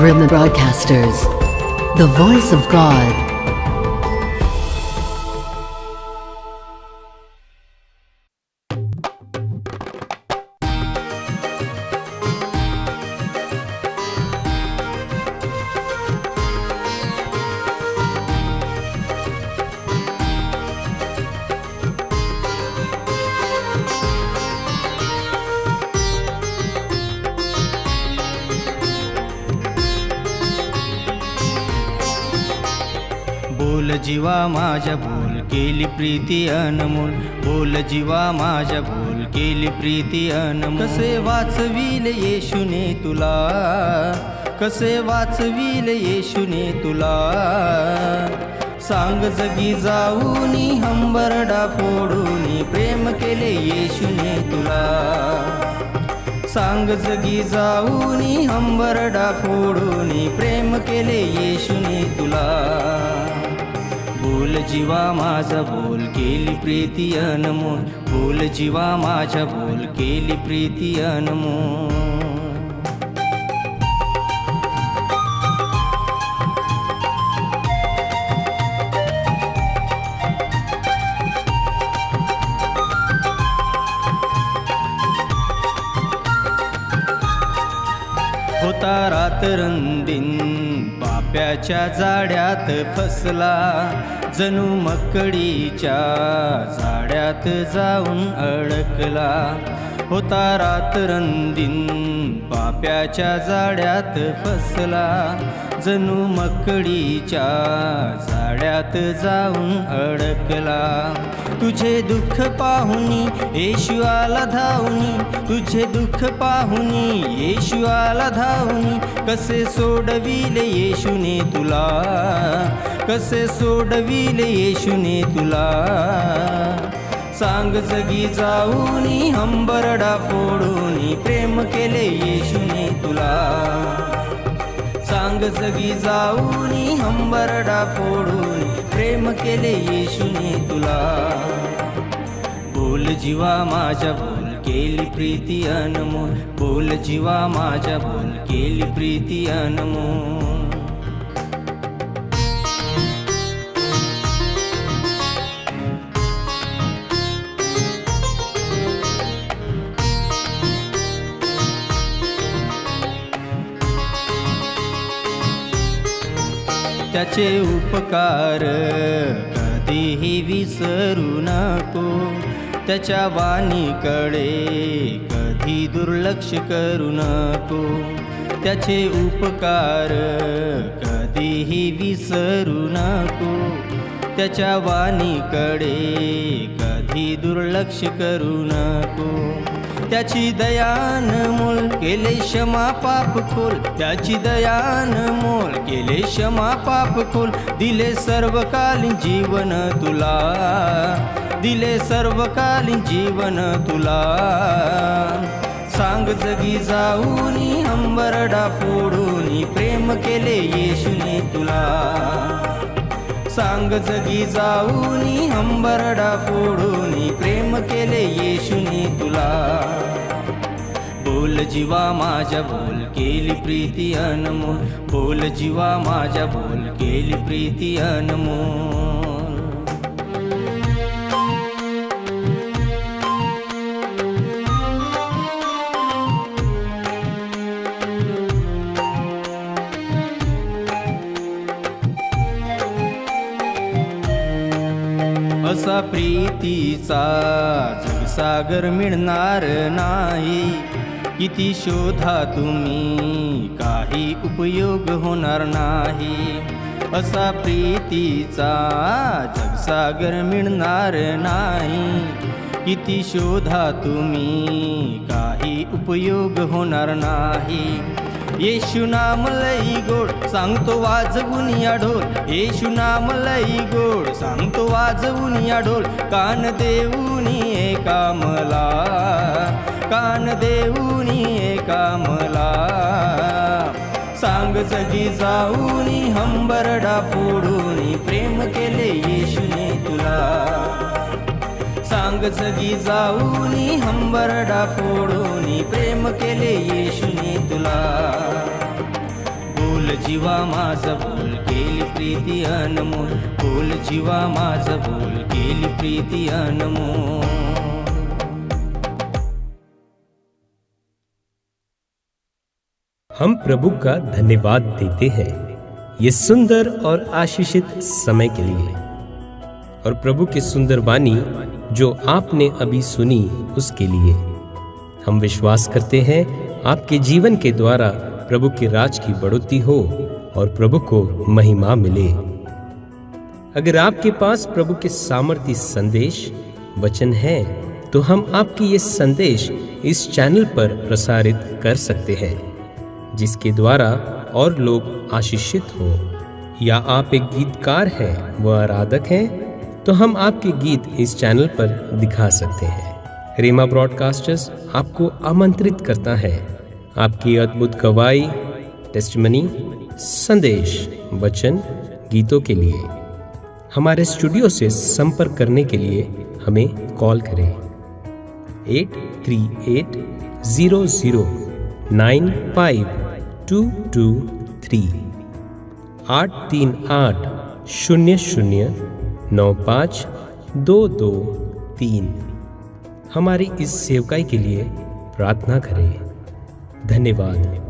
Rhythm Broadcasters. The voice of God. बोल जीवा माझ्या बोल केली प्रीती अनमोल. बोल जीवा माझ्या बोल केली प्रीती अनमोल. कसे वाचविल येशूने तुला? कसे वाचविल येशूने तुला? सांग जगी जाऊन हंबरडा फोडून प्रेम केले येशूने तुला. सांग जगी जाऊन हंबरडा फोडून प्रेम केले येशूने तुला. बोल जीवा माझा बोल केली प्रीती अनमोल. बोल जीवा माझा बोल केली प्रीती अनमोल. होता रातरंदीन पाप्याच्या जाड्यात फसला. जणू मकडीच्या जाड्यात जाऊन अडकला. होता रातरंदीन पाप्याच्या जाड्यात फसला. जणू मकडीच्या जाड्यात जाऊन अडकला. तुझे दुःख पाहुनी येशू आला तुझे दुःख पाहुनी येशू आला धावनी. कसे सोडविले येशूने तुला. कसे सोडविले येशूने तुला. सांग जगी जाऊनी हंबरडा फोडूनी प्रेम केले येशूने तुला. सांग जगी जाऊनी हंबरडा फोडून प्रेम केले येशूने तुला. बोल जीवा माझ्या बोल केली प्रीती अनमोल. बोल जीवा माझ्या बोल केली प्रीती अनमोल. त्याचे उपकार कधीही विसरू नको. त्याच्या वाणीकडे कधी दुर्लक्ष करू नको. त्याचे उपकार कधीही विसरू नको. त्याच्या वाणीकडे कधी दुर्लक्ष करू नको. त्याची दयान मोल केले क्षमा पाप खोल. त्याची दयान मोल केले क्षमा पाप खोल. दिले सर्वकालीन जीवन तुला. दिले सर्वकालीन जीवन तुला. सांग जगी जाऊनी अंबरडा फोडून प्रेम केले येशुनी तुला. सांग जगी जाऊनी हंबरडा फोडूनी प्रेम केले येशुनी तुला. बोल जीवा माझ्या बोल केली प्रीती अनमोल. बोल जीवा माझ्या बोल केली प्रीती अनमोल. प्रीतीचा जगसागर मिळणार नाही. किती शोधा तुम्ही काही उपयोग होणार नाही. असा प्रीतीचा जगसागर मिळणार नाही. किती शोधा तुम्ही काही उपयोग होणार नाही. येशू नाम लई गोड सांगतो वाजवून या ढोल. येशू नाम लई गोड सांगतो वाजवून या ढोल. कान देऊनी ये कामला कान देऊनी ये कामला. सांग सगी जाऊनी हंबरडा फोडून प्रेम केले येशूने तुला. सांग सगी जाऊनी हंबरडा फोडून प्रेम केले येशूने तुला. जीवा माझा बोल केली प्रीती अनमोल. बोल जीवा माझा बोल केली प्रीती अनमोल. हम प्रभु का धन्यवाद देते हैं ये सुंदर और आशीषित समय के लिए। और प्रभु की सुंदर वाणी जो आपने अभी सुनी उसके लिए। हम विश्वास करते हैं आपके जीवन के द्वारा प्रभु के राज की बढ़ोतरी हो और प्रभु को महिमा मिले। अगर आपके पास प्रभु के सामर्थ्य संदेश, वचन है तो हम आपकी ये संदेश इस चैनल पर प्रसारित कर सकते हैं, जिसके द्वारा और लोग आशीषित हो। या आप एक गीतकार हैं व आराधक हैं तो हम आपके गीत इस चैनल पर दिखा सकते हैं। रेमा ब्रॉडकास्टर्स आपको आमंत्रित करता है। आपकी अद्भुत गवाही टेस्टमनी संदेश, वचन, गीतों के लिए। हमारे स्टूडियो से संपर्क करने के लिए हमें कॉल करें। Eight three eight zero zero nine five two two three. आठ तीन आठ शून्य शून्य नौ पाँच दो दो तीन। हमारी इस सेवकाई के लिए प्रार्थना करें। धन्यवाद.